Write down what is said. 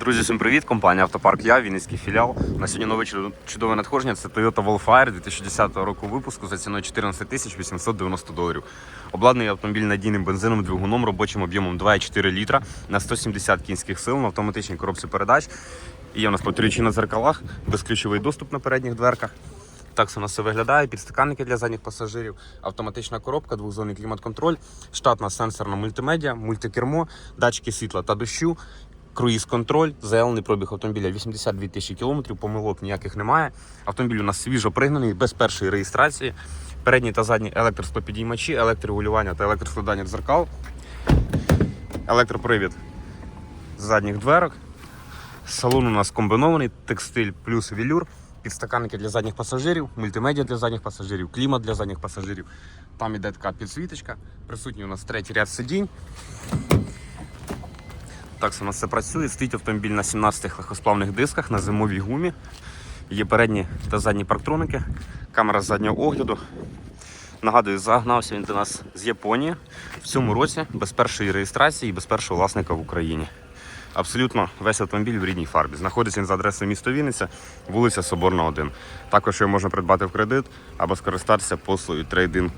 Друзі, всім привіт! Компанія Автопарк Я, Вінницький філіал. На сьогодні нове чудове надходження. Це Toyota Wildfire 2010 року випуску за ціною 14 тисяч 890 доларів. Обладнаний автомобіль надійним бензином, двигуном, робочим об'ємом 2,4 літра на 170 кінських сил на автоматичній коробці передач. І є у нас повторюючі на зеркалах, безключовий доступ на передніх дверках. Так це у нас все виглядає. Підстаканники для задніх пасажирів, автоматична коробка, двохзонний клімат-контроль, штатна сенсорна мультимедіа, мультикермо, датчики світла та дощу, круїз-контроль, заявлений пробіг автомобіля 82 тисячі кілометрів, помилок ніяких немає. Автомобіль у нас свіжо пригнаний, без першої реєстрації. Передні та задні електросклопідіймачі, електрорегулювання та електроскладання дзеркал, електропривід задніх дверок. Салон у нас комбінований, текстиль плюс велюр, підстаканники для задніх пасажирів, мультимедіа для задніх пасажирів, клімат для задніх пасажирів. Там іде така підсвіточка. Присутній у нас третій ряд сидінь. Так це у нас все працює. Стоїть автомобіль на 17 легкосплавних дисках на зимовій гумі. Є передні та задні парктроники, камера заднього огляду. Нагадую, загнався він до нас з Японії в цьому році без першої реєстрації і без першого власника в Україні. Абсолютно весь автомобіль в рідній фарбі. Знаходиться він за адресою місто Вінниця, вулиця Соборна, 1. Також його можна придбати в кредит або скористатися послугою трейдин